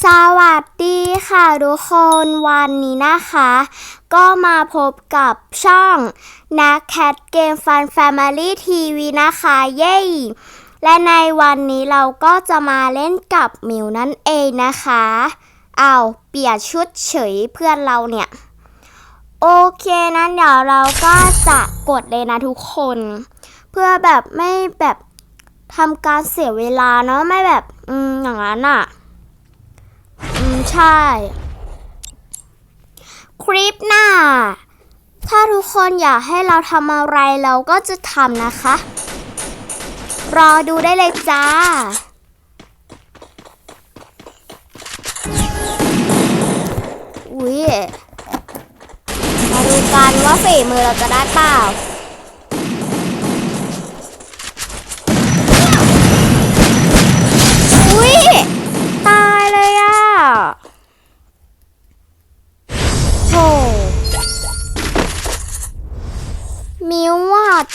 สวัสดีค่ะทุกคนวันนี้นะคะ ก็มาพบกับช่องนักแคทเกมฟัน Family TV นะคะ เย้ และในวันนี้เราก็จะมาเล่นกับมิวนั่นเองนะคะ เอาเปลี่ยนชุดเฉยเพื่อนเราเนี่ย โอเคนั้นเดี๋ยวเราก็จะกดเลยนะทุกคน เพื่อแบบไม่แบบทำการเสียเวลาเนาะไม่แบบ อืมอย่างนั้นอะอืม ใช่ คลิปหน้า ถ้าทุกคนอยากให้เราทำอะไรเราก็จะทำนะคะ รอดูได้เลยจ้าอุ้ยมาดูกันว่าฝีมือเราจะได้เปล่าอุ้ย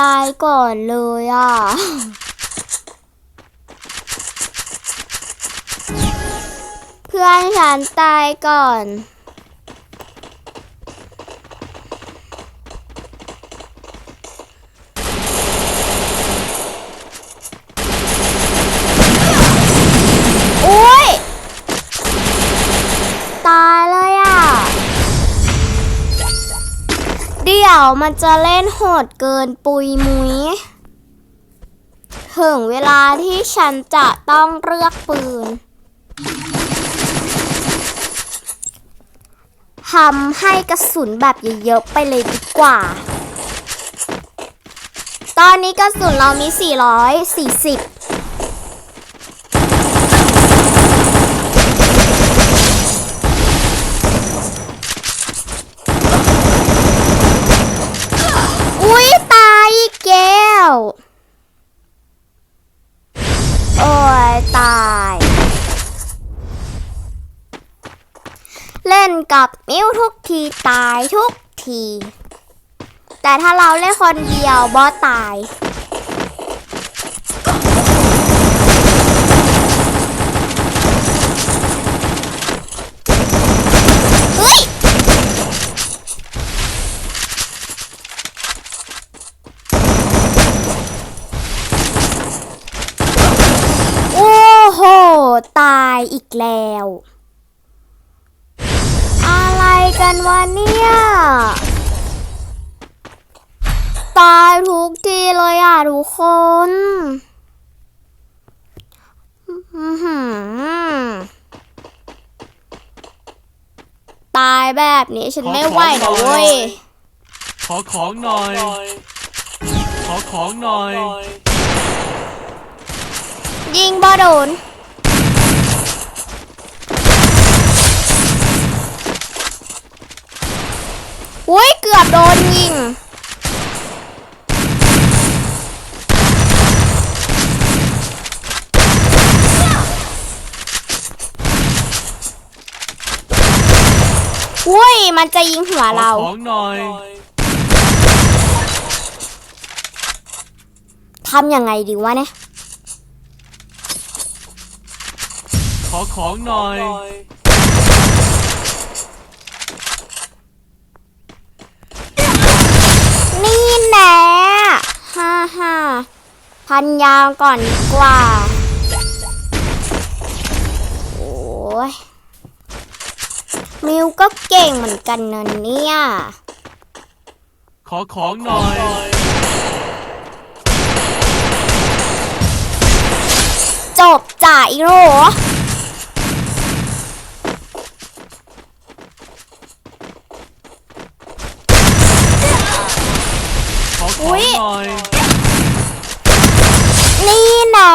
ตายก่อนเลยอะ เพื่อนฉันตายก่อน อุ้ย ตายเลยอะ เดี๋ ยวมันจะเล่นโหดเกินปุยมุยถึงเวลาที่ฉันจะต้องเลือกปืนทำให้กระสุนแบบเยอะๆไปเลยดีกว่า ตอนนี้กระสุนเรามี 440 ทีตายทุกที แต่ถ้าเราเล่นคนเดียวบอตาย เฮ้ย โอ้โห ตายอีกแล้ว กันวะเนี่ย ตายทุกทีเลยอะทุกคนอื้อหือตายแบบนี้ฉันไม่ไหวนะเว้ย ขอของหน่อย ขอของหน่อย ยิงบ่โดน อุ้ยเกือบโดนยิง อุ้ย มันจะยิงหัวขอเรา ของหน่อย ทำยังไงดีวะเนี่ย ขอของหน่อย นี่แน่ฮ่าฮ่า พันยาวก่อนดีกว่า โอ้ยมิวก็เก่งเหมือนกันนะเนี่ย ขอของหน่อย จบจ่ายโหรอขอของหน่อย นี่แน่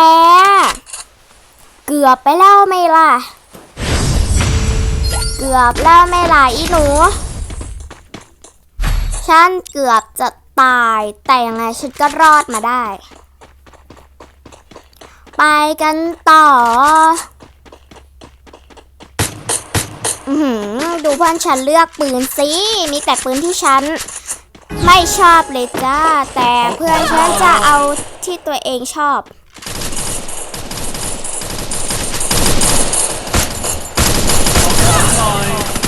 เกือบไปแล้วไม่ล่ะ เกือบแล้วไม่ล่ะอีหนู ฉันเกือบจะตายแต่ยังไงฉันก็รอดมาได้ ไปกันต่ออดูเพื่อนฉันเลือกปืนสิ มีแต่ปืนที่ฉัน ไม่ชอบเลยจ้า แต่เพื่อนฉันจะเอาที่ตัวเองชอบ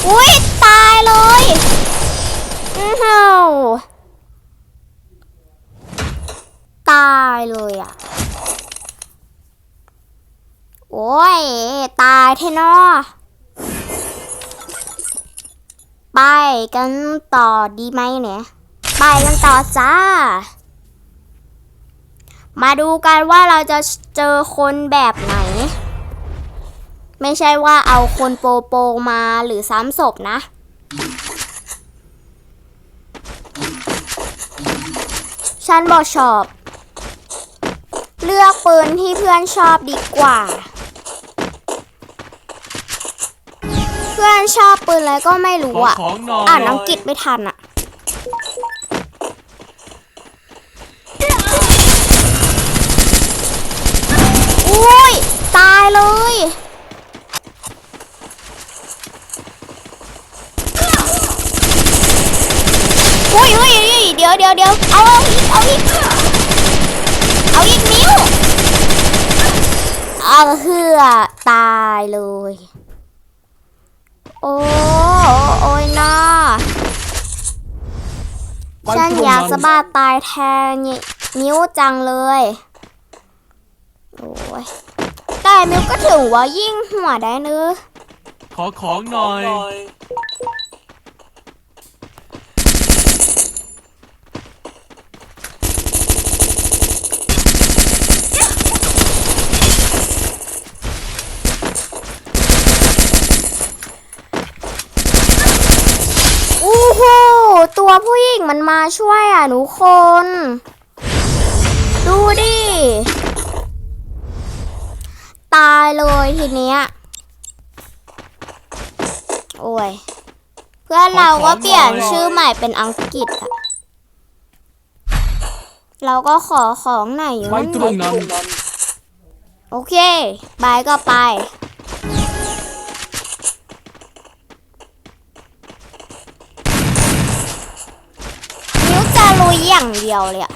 อุ้ยตายเลยอือหืายเลยอะ โอ้ย ตายเทนอไปกันต่อดีไหมเนี่ย ไปกันต่อจ้า มาดูกันว่าเราจะเจอคนแบบไหน ไม่ใช่ว่าเอาคนโปโปมาหรือซ้ำศพนะ ฉันบอกชอบ เลือกปืนที่เพื่อนชอบดีกว่า เพื่อนชอบปืนอะไรก็ไม่รู้ขออะของหน่อยอ่านอังกฤษไม่ทันอะ อุ้ย ตายเลย อุ้ยอุ้ยอุ้ ยเดี๋ยวเดี๋ยวเดี๋ยวเอาเอาอีกเอาอีกเอาอีกนิ้วเอาเหือตายเลย โอ้โอ้ยน่าไปฉันตรงอยากนั้นสะบาดตายแทนนี่นิ้วจังเลยโอ้ยแต่มิวก็ถึงว่ายิ่งหัวได้เนื้อะขอของหน่อย อู้หู ตัวผู้หญิง มันมาช่วยอะหนูคน ดูดิ ตายเลยทีเนี้ย โอ้ย เพื่อนเราก็เปลี่ยนชื่อใหม่เป็นอังกฤษอะเราก็ขอของหน่อยอยู่นั่นตรงนั้นโอเค บายก็ไป อย่างเดียวเลยอะ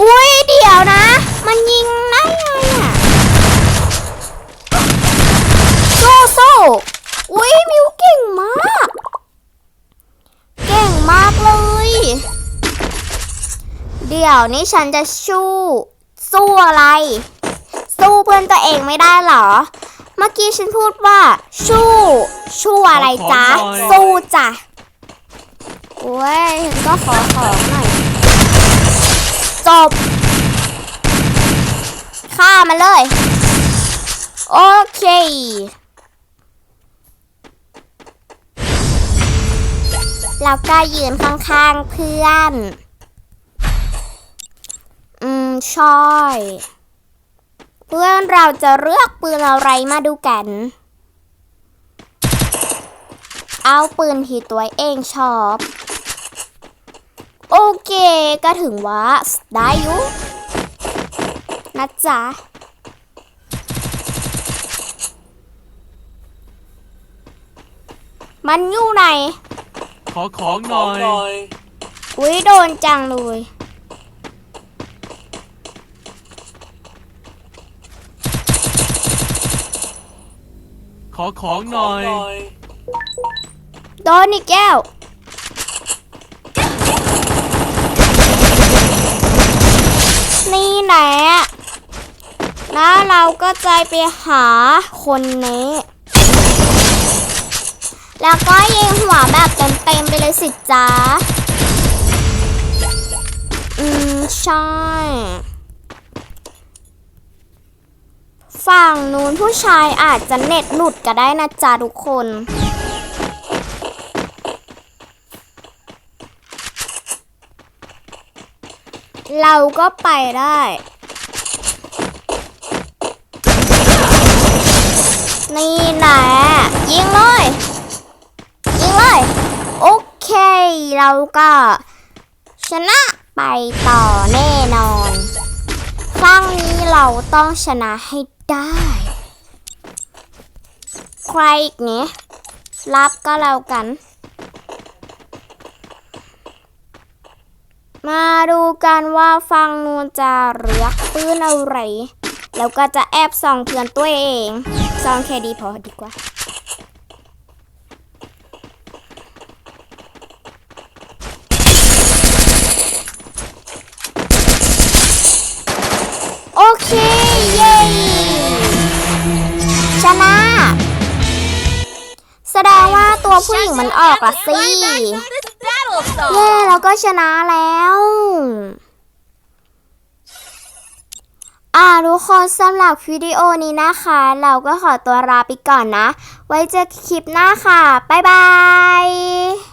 อุ้ยเดี๋ยวนะ มันยิงได้ไงอะโซ่โซ่อุ้ยมิวเก่งมาก เก่งมากเลย เดี๋ยวนี้ฉันจะสู้สู้อะไร สู้เพื่อนตัวเองไม่ได้เหรอ เมื่อกี้ฉันพูดว่าสู้สู้อะไรจ๊ะขอของหน่อยสู้จ้ะ โอ้ยก็ขอของหน่อยจบฆ่ามันเลย โอเคแล้วก็ยืนข้างๆเพื่อน อืมใช่เพื่อนเราจะเลือกปืนอะไรมาดูกัน เอาปืนที่ตัวเองชอบ โอเค ก็ถึงว่าได้อยู่นะจ๊ะมันอยู่ไหน ขอของหน่อย อุ้ยโดนจังเลย ขอของหน่อย โดนอีกแก้ว นี่แหละแล้วเราก็จะไปหาคนนี้ แล้วก็ยิงหัวแบบเต็มๆไปเลยสิจ้าอืม ใช่ ฝั่งนู้นผู้ชายอาจจะเน็ตหลุดก็ได้นะจ๊ะทุกคน เราก็ไปได้ นี่แหละยิงเลย ยิงเลย โอเค เราก็ ชนะไปต่อแน่นอนครั้งนี้เราต้องชนะให้ได้ ใครอีกเนี่ยรับก็แล้วกัน มาดูกันว่าฟังนูนจะเรียกปืนอะไร แล้วก็จะแอบส่องเพื่อนตัวเองส่องแค่ดีพอดีกว่า โอเค เย้ชนะแสดงว่าตัวผู้หญิงมันออกละสิ Battle of เย่เราก็ชนะแล้ว อ่าทุกคนสำหรับวิดีโอนี้นะคะ เราก็ขอตัวลาไปก่อนนะ ไว้เจอคลิปหน้าค่ะ บ๊ายบาย